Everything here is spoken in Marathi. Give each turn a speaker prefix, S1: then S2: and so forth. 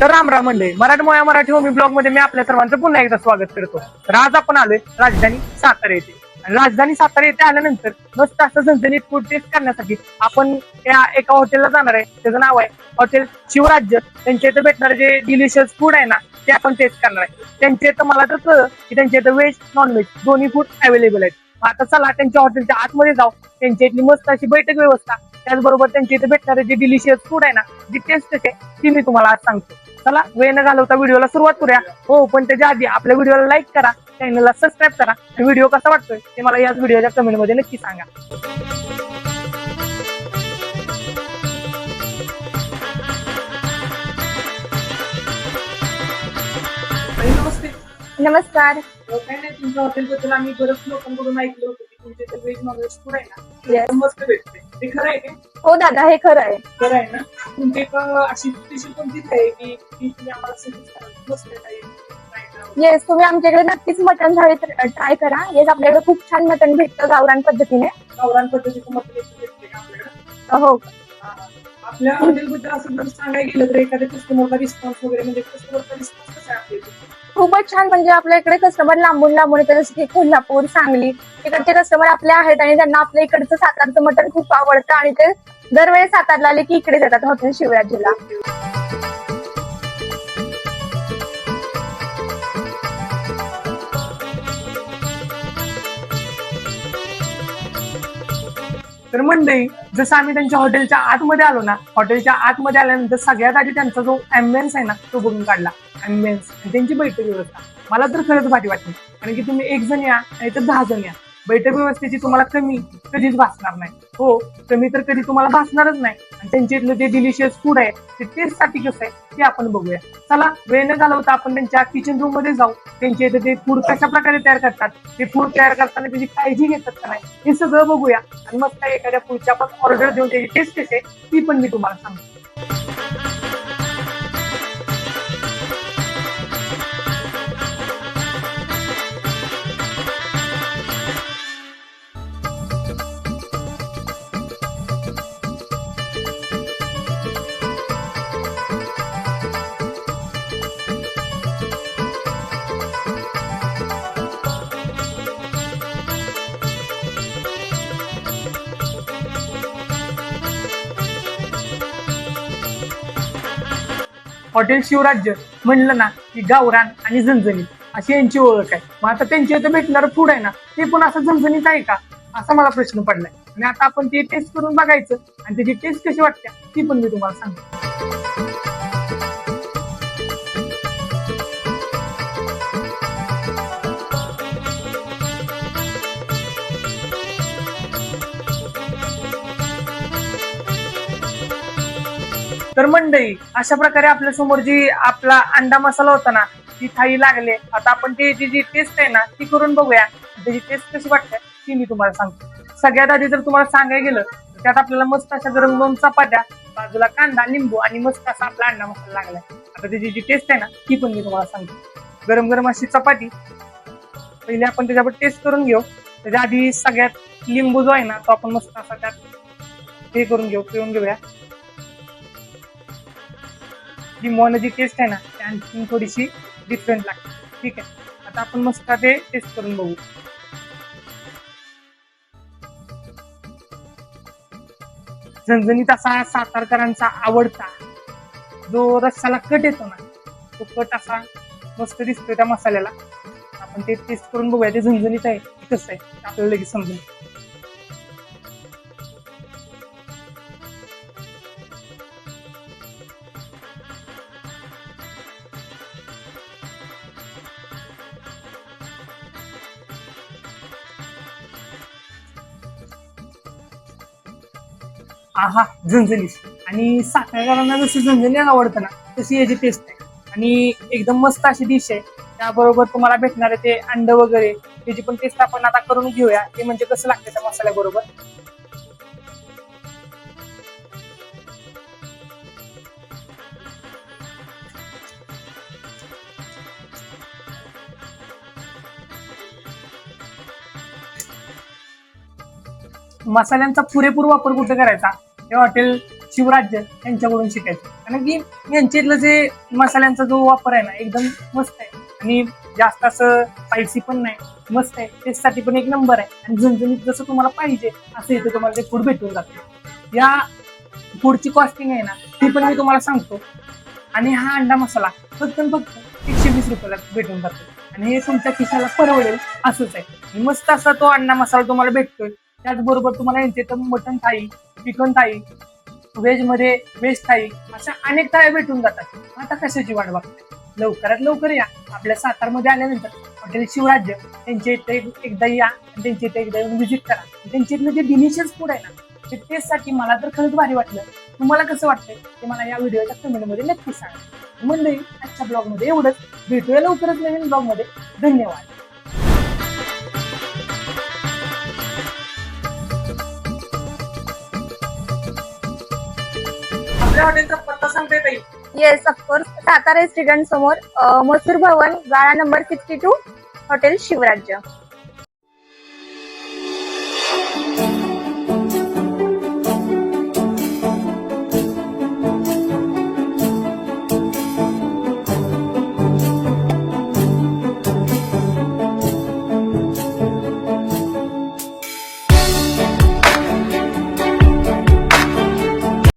S1: तर राम राम म्हणले. मराठमोळ्या मराठी होमी ब्लॉगमध्ये मी आपल्या सर्वांचं पुन्हा एकदा स्वागत करतो. तर आज आपण आलोय राजधानी सातारा येथे. आणि राजधानी सातारा येथे आल्यानंतर मस्त असं झणझणीत फूड टेस्ट करण्यासाठी आपण त्या एका हॉटेलला जाणार आहे. त्याचं नाव आहे हॉटेल शिवराज्य. त्यांच्या इथं भेटणारे जे डिलिशियस फूड आहे ना ते आपण टेस्ट करणार आहे. त्यांच्या इथं मला तर कळलं की त्यांच्या इथं व्हेज नॉनव्हेज दोन्ही फूड अवेलेबल आहेत. आता चला त्यांच्या हॉटेलच्या आतमध्ये जाऊ. त्यांच्या इथली मस्त अशी बैठक व्यवस्था त्याचबरोबर त्यांच्या इथे भेटणारे जे डिलिशियस फूड आहे ना जी टेस्ट आहे ती मी तुम्हाला आज सांगतो. चला वेळ न घालवता व्हिडिओला सुरुवात करूया. हो पण त्याच्या आधी आपल्या व्हिडिओला लाईक करा चॅनलला सबस्क्राईब करा. आणि व्हिडिओ कसा वाटतोय ते मला याच व्हिडिओच्या कमेंटमध्ये नक्की सांगा. नमस्ते.
S2: नमस्कार.
S1: काय नाही तुमच्या हॉटेलबद्दल आम्ही बरेच लोकांकडून ऐकलं होतं. तुमच्या इथे व्हेज नॉनव्हेज फूड आहे ना?
S2: Yes.
S1: ते मस्त भेटते. ते खरं आहे
S2: हो दादा हे खरं आहे.
S1: खरं आहे ना? अशी कोणतीच आहे की ती तुम्ही आम्हाला suggest मस्त आहे try करावं.
S2: येस तुम्ही आमच्याकडे नक्कीच मटन थाळी ट्राय करा. येस आपल्याकडे खूप छान मटन भेटतं गावरान पद्धतीने.
S1: गावरान पद्धतीचं मत भेटते का आपल्याकडे?
S2: हो.
S1: आपल्या हॉटेलबद्दल असं जर सांगायला गेलं तर एखाद्या कस्टमरचा रिस्पॉन्स वगैरे म्हणजे कस्टमरचा रिस्पॉन्स कसा आहे आपल्या इथे?
S2: खूपच छान म्हणजे आपल्या इकडे कस्टमर लांबून लांबून येतात. जसं की कोल्हापूर सांगली. इकडचे कस्टमर आपले आहेत आणि त्यांना आपल्या इकडचं सातारचं मटन खूप आवडतं आणि ते दरवेळी सातारला आले की इकडे येतात हॉटेल शिवराजीला
S1: तर मंडई जसं आम्ही त्यांच्या हॉटेलच्या आतमध्ये आलो ना हॉटेलच्या आतमध्ये आल्यानंतर सगळ्यात आधी त्यांचा जो अँबियन्स आहे ना तो बघून काढला. अँबियन्स त्यांची बैठक व्यवस्था. मला तर खरंच भारी वाटली. कारण की तुम्ही एक जण या नाही तर दहा जण या. बैठक व्यवस्थेची तुम्हाला कमी कधीच भासणार नाही. हो कमी तर कधी तुम्हाला भासणारच नाही. त्यांच्या इथलं जे डिलिशियस फूड आहे ते टेस्टसाठी कसं आहे ते आपण बघूया. चला वेळ न घालवता आपण त्यांच्या किचन रूममध्ये जाऊ. त्यांच्या इथे ते फूड कशा प्रकारे तयार करतात ते फूड तयार करताना त्याची काळजी घेतात का नाही हे सगळं बघूया. आणि मग काय एखाद्या फूडची आपण ऑर्डर देऊन त्याची टेस्ट कशी आहे ती पण मी तुम्हाला सांगतो. हॉटेल शिवराज्य म्हणलं ना की गावरान आणि झणझणीत. अशी यांची ओळख आहे. मग आता त्यांच्या इथं भेटणारं फूड आहे ना ते पण असं झणझणीत आहे का? असा मला प्रश्न पडलाय. आणि आता आपण ते टेस्ट करून बघायचं. आणि त्याची टेस्ट कशी वाटते ती पण मी तुम्हाला सांगतो. तर मंडळी अशा प्रकारे आपल्यासमोर जी आपला अंडा मसाला होता ना ती थाळी लागले. आता आपण ती जी जी टेस्ट आहे ना ती करून बघूया. म्हणजे त्याची टेस्ट कशी वाटते ती मी तुम्हाला सांगतो. सगळ्यात आधी जर तुम्हाला सांगायला गेलं त्यात आपल्याला मस्त अशा गरम दोन चपात्या बाजूला कांदा लिंबू आणि मस्त असा आपला अंडा मसाला लागलाय. आता त्याची जी टेस्ट आहे ना ती पण मी तुम्हाला सांगतो. गरम गरम अशी चपाती पहिले आपण त्याच्यावर टेस्ट करून घेऊ. त्याच्या आधी सगळ्यात लिंबू जो आहे ना तो आपण मस्त असा त्यात हे करून घेऊ पिऊन घेऊया. लिंबूनं जी टेस्ट आहे ना ती आणखी थोडीशी डिफरंट लागते. ठीक आहे? आता आपण मस्त ते टेस्ट करून बघू. झणझणीत असा सातारकरांचा आवडता जो रस्साला कट येतो ना तो कट असा मस्त दिसतोय त्या मसाल्याला. आपण ते टेस्ट करून बघूया ते झणझणीत आहे कसं आहे आपल्याला लगेच समजेल आहा झणझणीत आणि साखरकरांना जशी झणझणी आवडतं ना तशी याची टेस्ट आहे. आणि एकदम मस्त अशी डिश आहे. त्याबरोबर तुम्हाला भेटणारे ते अंड वगैरे. त्याची पण टेस्ट आपण आता करून घेऊया. ते म्हणजे कसं लागतं त्या मसाल्याबरोबर? मसाल्यांचा पुरेपूर वापर कुठे करायचा? हे हॉटेल शिवराज्य यांच्याकडून शिकायचं. कारण की यांच्या इथलं जे मसाल्यांचा जो वापर आहे ना एकदम मस्त आहे. आणि जास्त असं स्पायसी पण नाही मस्त आहे. टेस्टसाठी पण एक नंबर आहे. आणि झणझणीत जसं तुम्हाला पाहिजे असं इथे तुम्हाला ते फूड भेटून जातं. या फूडची कॉस्टिंग आहे ना ती पण मी तुम्हाला सांगतो. आणि हा अंडा मसाला फक्त फक्त एकशे वीस रुपयाला भेटून जातो. आणि हे तुमच्या खिशाला परवडेल असंच आहे. मस्त असा तो अंडा मसाला तुम्हाला भेटतोय. त्याचबरोबर तुम्हाला यांचे तर मटन थाई चिकन थाई व्हेजमध्ये व्हेज थाई अशा अनेक थाळ्या भेटून जातात. आता कशाची वाट बघते लवकरात लवकर या. आपल्या सातारमध्ये आल्यानंतर हॉटेल शिवराज्य त्यांच्या इथे एकदा या त्यांच्या इथे एकदा येऊन व्हिजिट करा. त्यांच्या इथलं जे डिलिशियस फूड आहे ना ते टेस्टसाठी मला तर खरंच भारी वाटलं. तुम्हाला कसं वाटतंय? ते मला या व्हिडिओच्या कमेंटमध्ये नक्की सांगा. मंडळी आजच्या ब्लॉगमध्ये एवढंच. भेटूया लवकरच नवीन ब्लॉगमध्ये धन्यवाद. हॉटेलचा पत्ता सांगता येईल.
S2: येस ऑफकोर्स सातारा रेस्टॉरंट समोर मसूर भवन गाळा number sixty two hotel Shivrajya.